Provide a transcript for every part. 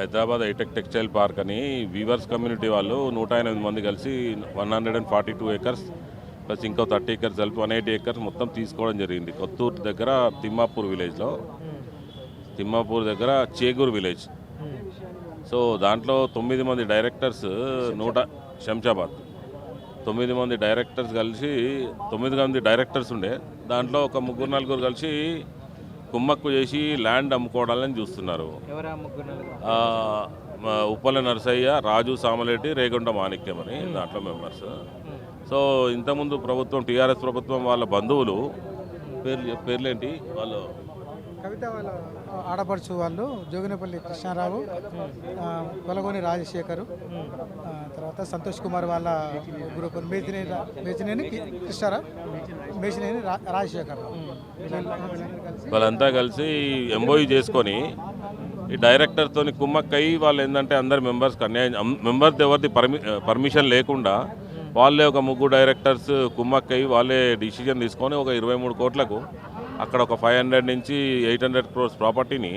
Hyderabad hitech textile park అని weavers community వాళ్ళు నూట ఎనిమిది మంది కలిసి one hundred and forty two acres plus ఇంకో థర్టీ ఏకర్స్ కలిపి వన్ ఎయిటీ ఏకర్స్ మొత్తం తీసుకోవడం జరిగింది. కొత్తూరు దగ్గర తిమ్మాపూర్ విలేజ్లో తిమ్మాపూర్ దగ్గర చేగూరు విలేజ్ సో దాంట్లో తొమ్మిది మంది డైరెక్టర్స్ నూట శంషాబాద్. తొమ్మిది మంది డైరెక్టర్స్ కలిసి తొమ్మిది మంది డైరెక్టర్స్ ఉండే. దాంట్లో ఒక ముగ్గురు నలుగురు కలిసి కుమ్మక్కు చేసి ల్యాండ్ అమ్ముకోవడాలని చూస్తున్నారు. ఉప్పల నరసయ్య రాజు సామలేటి రేగొండ మాణిక్యం అని దాంట్లో మెంబర్స్ సో ఇంతకుముందు ప్రభుత్వం టీఆర్ఎస్ ప్రభుత్వం వాళ్ళ బంధువులు పేర్లు పేర్లేంటి? వాళ్ళు కవిత వాళ్ళ ఆడపడుచు వాళ్ళు జోగినపల్లి కృష్ణారావు కొలగోని రాజశేఖరు తర్వాత సంతోష్ కుమార్ వాళ్ళ గ్రూప్ మేచినేని మేచినేని కృష్ణారావు మేచినేని రాజశేఖర్ వాళ్ళంతా కలిసి ఎంబోయి చేసుకొని ఈ డైరెక్టర్తోని కుమ్మక్కై వాళ్ళు ఏంటంటే అందరు మెంబర్స్కి అన్యాయం మెంబర్స్ ఎవరిది పర్మి పర్మిషన్ లేకుండా వాళ్ళే ఒక ముగ్గురు డైరెక్టర్స్ కుమ్మక్కై వాళ్ళే డిసిజన్ తీసుకొని ఒక ఇరవై మూడు కోట్లకు అక్కడ ఒక ఫైవ్ హండ్రెడ్ నుంచి ఎయిట్ హండ్రెడ్ క్రోర్స్ ప్రాపర్టీని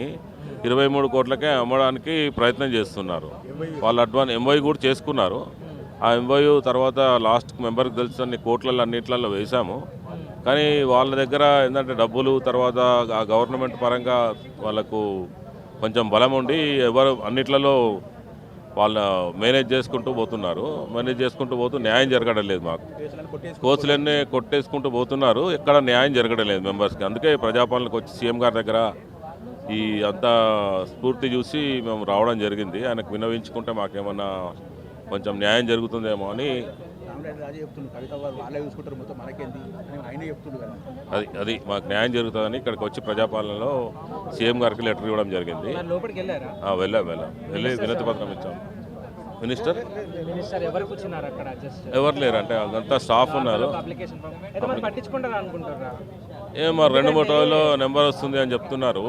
ఇరవై మూడు కోట్లకే అమ్మడానికి ప్రయత్నం చేస్తున్నారు. వాళ్ళు అడ్వాన్స్ ఎంఓయూ కూడా చేసుకున్నారు. ఆ ఎంఓయూ తర్వాత లాస్ట్ మెంబర్కి తెలిసిన కోట్లలో అన్నిట్లలో వేశాము. కానీ వాళ్ళ దగ్గర ఏంటంటే డబ్బులు తర్వాత ఆ గవర్నమెంట్ పరంగా వాళ్ళకు కొంచెం బలం ఉండి ఎవరు అన్నిట్లలో వాళ్ళ మేనేజ్ చేసుకుంటూ పోతున్నారు. మేనేజ్ చేసుకుంటూ పోతూ న్యాయం జరగడం లేదు మాకు. కోచ్లన్నీ కొట్టేసుకుంటూ పోతున్నారు. ఎక్కడ న్యాయం జరగడం లేదు మెంబర్స్కి. అందుకే ప్రజాపాలనకు వచ్చి సీఎం గారి దగ్గర ఈ అంతా స్ఫూర్తి చూసి మేము రావడం జరిగింది. ఆయనకు వినవించుకుంటే మాకేమన్నా కొంచెం న్యాయం జరుగుతుందేమో అని రామరెడ్డి రాజు చెప్తుండు కవిత వాళ్ళు వాళ్ళే చూసుకుంటారు మొత్తం మనకేంది అని ఆయనే చెప్తుండు కదా. అది అది మాకు న్యాయం జరుగుతుందని ఇక్కడికి వచ్చి ప్రజాపాలనలో సీఎం గారికి లెటర్ ఇవ్వడం జరిగింది. లోపలికి వెళ్ళారా? వెళ్ళాం వెళ్ళాం. వెళ్ళి వినతి పత్రం ఇచ్చాం. మినిస్టర్? ఎవరు లేరు అంటే అదంతా స్టాఫ్ ఉన్నారు. అప్లికేషన్ ఫామ్ అయితే మరి పట్టించుకుంటారా అనుకుంటారా ఏం మరి రెండు మూడు రోజుల్లో నెంబర్ వస్తుంది అని చెప్తున్నారు.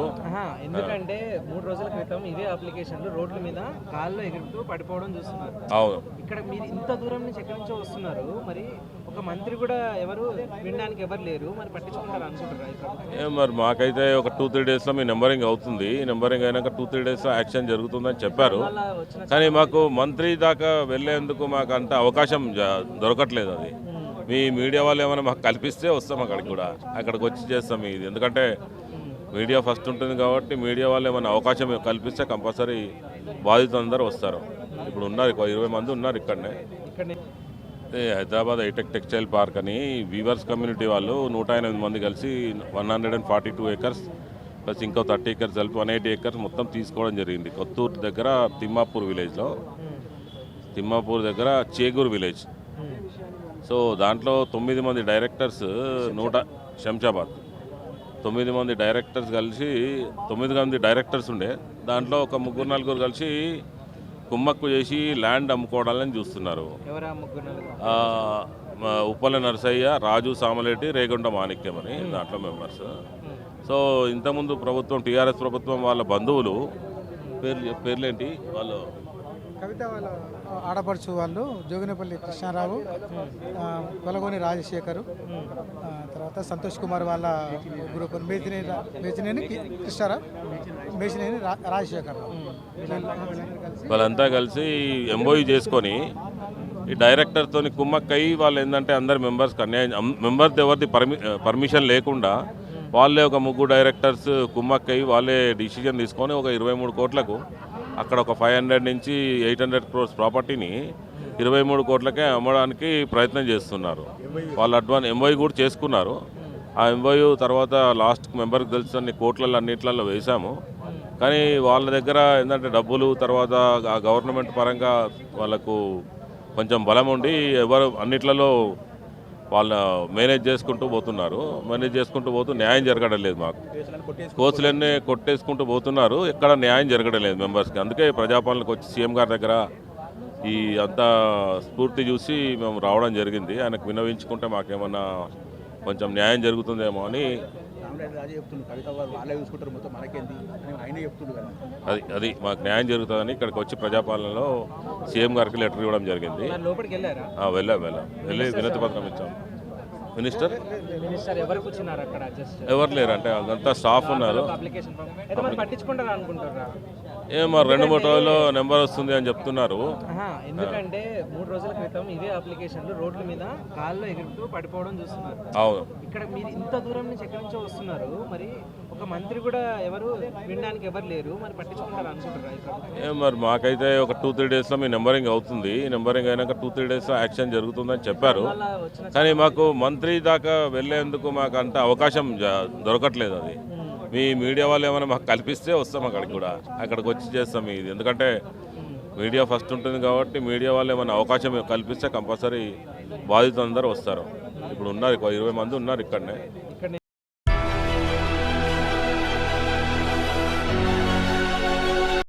ఎందుకంటే మూడు రోజుల క్రితం ఇదే అప్లికేషన్లు రోడ్ల మీద కాళ్ళు ఎగురుతూ పడిపోవడం చూస్తున్నారు. అవును. ఇక్కడ మీరు ఇంత దూరం నుంచి ఎక్కడి నుంచో వస్తున్నారు. మరి ఒక మంత్రి కూడా ఎవరు వినడానికి ఎవరు లేరు. మరి పట్టించుకుంటారు అనుకుంటారా మరి మాకైతే ఒక టూ త్రీ డేస్లో మీ నెంబరింగ్ అవుతుంది. నెంబరింగ్ అయినాక టూ త్రీ డేస్లో యాక్షన్ జరుగుతుందని చెప్పారు. కానీ మాకు మంత్రి దాకా వెళ్ళేందుకు మాకు అంత అవకాశం దొరకట్లేదు అది. మీ మీడియా వాళ్ళు ఏమైనా మాకు కల్పిస్తే వస్తాం అక్కడికి కూడా. అక్కడికి వచ్చి చేస్తాం ఇది. ఎందుకంటే మీడియా ఫస్ట్ ఉంటుంది కాబట్టి మీడియా వాళ్ళు ఏమైనా అవకాశం కల్పిస్తే కంపల్సరీ బాధితులందరూ వస్తారు. ఇప్పుడు ఉన్నారు ఇరవై మంది ఉన్నారు ఇక్కడనే. హైదరాబాద్ హైటెక్ టెక్స్టైల్ పార్క్ అని వీవర్స్ కమ్యూనిటీ వాళ్ళు నూట ఎనిమిది మంది కలిసి one hundred and forty two acres plus ఇంకో థర్టీ ఏకర్స్ కలిపి వన్ ఎయిటీ ఏకర్స్ మొత్తం తీసుకోవడం జరిగింది. కొత్తూరు దగ్గర తిమ్మాపూర్ విలేజ్లో. తిమ్మాపూర్ దగ్గర చేగూరు విలేజ్. సో దాంట్లో తొమ్మిది మంది డైరెక్టర్స్ నూట శంషాబాద్. తొమ్మిది మంది డైరెక్టర్స్ కలిసి తొమ్మిది మంది డైరెక్టర్స్ ఉండే. దాంట్లో ఒక ముగ్గురు నలుగురు కలిసి కుమ్మక్కు చేసి ల్యాండ్ అమ్ముకోవడాలని చూస్తున్నారు. ఉప్పల నరసయ్య రాజు సామలేటి రేగొండ మాణిక్యం అని దాంట్లో మెంబర్స్ సో ఇంతకుముందు ప్రభుత్వం టీఆర్ఎస్ ప్రభుత్వం వాళ్ళ బంధువులు పేర్లు పేర్లేంటి? వాళ్ళు కవిత వాళ్ళ ఆడపడుచు వాళ్ళు జోగినపల్లి కృష్ణారావు కొలగోని రాజశేఖరు తర్వాత సంతోష్ కుమార్ వాళ్ళ గ్రూప్ మేచినే మేచినేని కృష్ణారావు మేచినేని రాజశేఖర్ వాళ్ళంతా కలిసి ఎంబోయి చేసుకొని ఈ డైరెక్టర్తో కుమ్మక్కయ్యి వాళ్ళు ఏంటంటే అందరు మెంబర్స్కి అన్యాయం మెంబర్స్ ఎవరిది పర్మి పర్మిషన్ లేకుండా వాళ్ళే ఒక ముగ్గురు డైరెక్టర్స్ కుమ్మక్కయ్యి వాళ్ళే డిసిజన్ తీసుకొని ఒక ఇరవై మూడు కోట్లకు అక్కడ ఒక ఫైవ్ హండ్రెడ్ నుంచి ఎయిట్ హండ్రెడ్ క్రోర్స్ ప్రాపర్టీని ఇరవై మూడు కోట్లకే అమ్మడానికి ప్రయత్నం చేస్తున్నారు. వాళ్ళు అడ్వాన్స్ ఎంఓయూ కూడా చేసుకున్నారు. ఆ ఎంఓయూ తర్వాత లాస్ట్ మెంబర్కి తెలిసిన కోట్లలో అన్నిట్లలో వేశాము. కానీ వాళ్ళ దగ్గర ఏంటంటే డబ్బులు తర్వాత గవర్నమెంట్ పరంగా వాళ్ళకు కొంచెం బలం ఉండి ఎవరు అన్నిట్లలో వాళ్ళ మేనేజ్ చేసుకుంటూ పోతున్నారు. మేనేజ్ చేసుకుంటూ పోతూ న్యాయం జరగడం లేదు మాకు. కోర్సులన్నీ కొట్టేసుకుంటూ పోతున్నారు. ఎక్కడ న్యాయం జరగడం లేదు మెంబర్స్కి. అందుకే ప్రజాపాలనకు వచ్చి సీఎం గారి దగ్గర ఈ అంతా స్ఫూర్తి చూసి మేము రావడం జరిగింది. ఆయనకు వినవించుకుంటే మాకేమన్నా కొంచెం న్యాయం జరుగుతుందేమో అని రామరెడ్డి రాజు చెప్తుండు. కవిత వాళ్ళు వాళ్ళే చూసుకుంటారు మొత్తం మనకేంది అని ఆయనే చెప్తుండు కదా. అది అది మాకు న్యాయం జరుగుతుందని ఇక్కడికి వచ్చి ప్రజాపాలనలో సీఎం గారికి లెటర్ ఇవ్వడం జరిగింది. లోపలికి వెళ్ళారా? వెళ్ళాం వెళ్ళాం. వెళ్ళి వినతి పత్రం ఇచ్చాం. మినిస్టర్ మినిస్టర్ ఎవరు లేరు అంటే అదంతా స్టాఫ్ ఉన్నారు. మరి రెండు మూడు రోజుల్లో నెంబర్ వస్తుంది అని చెప్తున్నారు. ఆహా, ఎందుకంటే మూడు రోజుల క్రితం ఇదే అప్లికేషన్లు రోడ్ల మీద కాళ్ళు ఎగురుతూ పడిపోవడం చూస్తున్నారు. అవును. ఇక్కడ మీరు ఇంత దూరం నుంచి ఎక్కడి నుంచో వస్తున్నారు. మరి ఒక మంత్రి కూడా ఎవరు వినడానికి ఎవరు లేరు. మరి పట్టించుకుంటారు అనుకుంటారా ఈ ప్రభుత్వం? ఏం మరి మాకైతే ఒక టూ త్రీ డేస్లో మీ నెంబరింగ్ అవుతుంది. నెంబరింగ్ అయినాక టూ త్రీ డేస్లో యాక్షన్ జరుగుతుందని చెప్పారు. అలా వచ్చిన కానీ మాకు మంత్రి దాకా వెళ్ళేందుకు మాకు అంత అవకాశం జ- దొరకట్లేదు అది. మీ మీడియా వాళ్ళు ఏమైనా మాకు కల్పిస్తే వస్తాం అక్కడికి కూడా. అక్కడికి వచ్చి చేస్తాం ఇది. ఎందుకంటే మీడియా ఫస్ట్ ఉంటుంది కాబట్టి మీడియా వాళ్ళు ఏమైనా అవకాశం కల్పిస్తే కంపల్సరీ బాధితులందరూ వస్తారు. ఇప్పుడు ఉన్నారు ఇరవై మంది ఉన్నారు ఇక్కడనే.